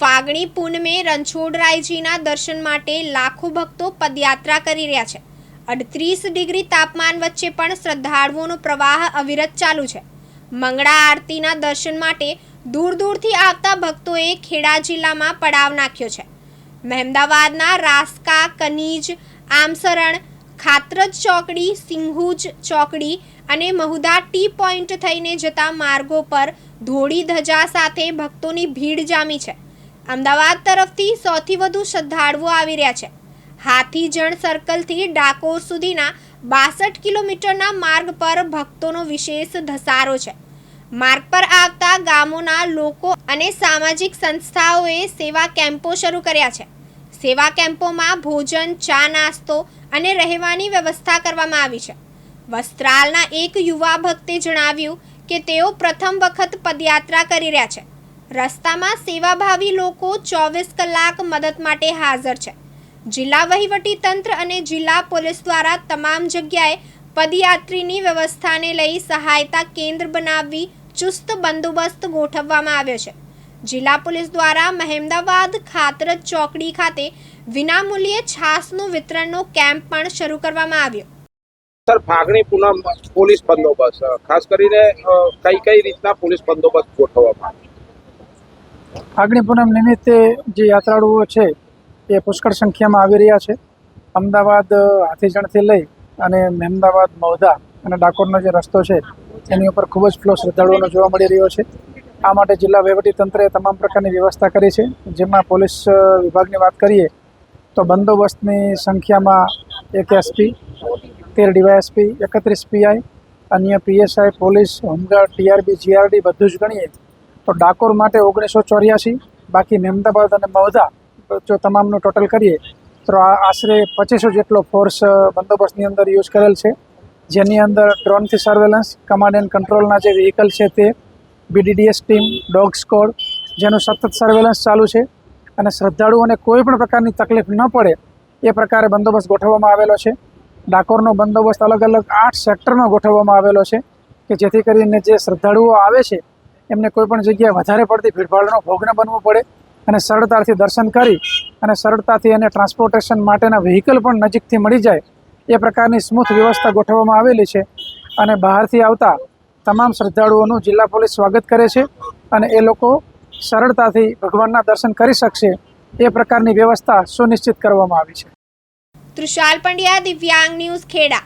ફાગણી પૂનમે રણછોડરાયજીના દર્શન માટે લાખો ભક્તો પદયાત્રા કરી રહ્યા છે. અડત્રીસ ડિગ્રી તાપમાન વચ્ચે પણ શ્રદ્ધાળુઓનો પ્રવાહ અવિરત ચાલુ છે. મંગળા આરતીના દર્શન માટે દૂર દૂરથી આવતા ભક્તોએ ખેડા જિલ્લામાં પડાવ નાખ્યો છે. મહેમદાવાદના રાસ્કા, કનીજ, આમસરણ, ખાત્રજ ચોકડી, સિંહુજ ચોકડી અને મહુદા ટી પોઈન્ટ થઈને જતા માર્ગો પર ધોળી ધજા સાથે ભક્તોની ભીડ જામી છે. અમદાવાદ તરફથી સૌથી વધુ શ્રદ્ધાળુઓ આવી રહ્યા છે. હાથીજણ સર્કલથી ડાકોર સુધીના બાસઠ કિલોમીટરના માર્ગ પર ભક્તોનો વિશેષ ધસારો છે. માર્ગ પર આવતા ગામોના લોકો અને સામાજિક સંસ્થાઓએ સેવા કેમ્પો શરૂ કર્યા છે. સેવા કેમ્પોમાં ભોજન, ચા નાસ્તો અને રહેવાની વ્યવસ્થા કરવામાં આવી છે. વસ્ત્રાલના એક યુવા ભક્તે જણાવ્યું કે તેઓ પ્રથમ વખત પદયાત્રા કરી રહ્યા છે. રસ્તામાં સેવાભાવી લોકો ચોવીસ કલાક મદદ માટે હાજર છે. જિલ્લા વહીવટી તંત્ર અને જિલ્લા પોલીસ દ્વારા તમામ જગ્યાએ પદયાત્રીની વ્યવસ્થાને લઈ સહાયતા કેન્દ્ર બનાવવી ચુસ્ત બંદોબસ્ત ગોઠવવામાં આવ્યો છે. જિલ્લા પોલીસ દ્વારા મહેમદાવાદ ખાતરજ ચોકડી ખાતે વિનામૂલ્યે છાસનું વિતરણનો કેમ્પ પણ શરૂ કરવામાં આવ્યો. સર, ફાગણી પૂનમ પોલીસ બંદોબસ્ત ખાસ કરીને કઈ કઈ રીતના પોલીસ બંદોબસ્ત ગોઠવવામાં આવે? ફાગણી પૂનમ નિમિત્તે જે યાત્રાળુઓ છે, એ પુષ્કળ સંખ્યામાં આવી રહ્યા છે. અમદાવાદ હાથીજણથી લઈ અને મહેમદાવાદ મૌધા અને ડાકોરનો જે રસ્તો છે, એની ઉપર ખૂબ જ ફ્લો શ્રદ્ધાળુઓનો જોવા મળી રહ્યો છે. આ માટે જિલ્લા તંત્રએ તમામ પ્રકારની વ્યવસ્થા કરી છે. જેમાં પોલીસ વિભાગની વાત કરીએ, તો બંદોબસ્તની સંખ્યામાં એક એસપી, તેર ડીવાયએસપી, એકત્રીસ પીઆઈ, અન્ય PSI, police, home guard, TRB, GRD બધું જ ગણીએ તો ડાકોર માટે ઓગણીસો ચોર્યાસી, બાકી મહેમદાબાદ અને મૌધા જો તમામનું ટોટલ કરીએ, તો આશરે પચીસો જેટલો ફોર્સ બંદોબસ્તની અંદર યુઝ કરેલ છે. જેની અંદર ડ્રોનથી સર્વેલન્સ કમાન્ડ એન્ડ કંટ્રોલના જે વ્હીકલ છે તે બીડીડીએસ ટીમ ડોગ સ્કોડ જેનું સતત સર્વેલન્સ ચાલુ છે. અને શ્રદ્ધાળુઓને કોઈ પણ પ્રકારની તકલીફ ન પડે, એ પ્રકારે બંદોબસ્ત ગોઠવવામાં આવેલો છે. ડાકોરનો બંદોબસ્ત અલગ અલગ આઠ સેક્ટરમાં ગોઠવવામાં આવેલો છે, કે જેથી કરીને જે શ્રદ્ધાળુઓ આવે છે એમને કોઈપણ જગ્યાએ વધારે પડતી ભીડભાડનો ભોગ ન બનવું પડે અને સરળતાથી દર્શન કરી અને સરળતાથી એને ટ્રાન્સપોર્ટેશન માટેના વ્હીકલ પણ નજીકથી મળી જાય એ પ્રકારની સ્મૂથ વ્યવસ્થા ગોઠવવામાં આવેલી છે અને બહારથી આવતા તમામ શ્રદ્ધાળુઓનું જિલ્લા પોલીસ સ્વાગત કરે છે અને એ લોકો સરળતાથી ભગવાનના દર્શન કરી શકશે એ પ્રકારની વ્યવસ્થા સુનિશ્ચિત કરવામાં આવી છે. તૃષાલ પંડ્યા, દિવ્યાંગ ન્યૂઝ ખેડા.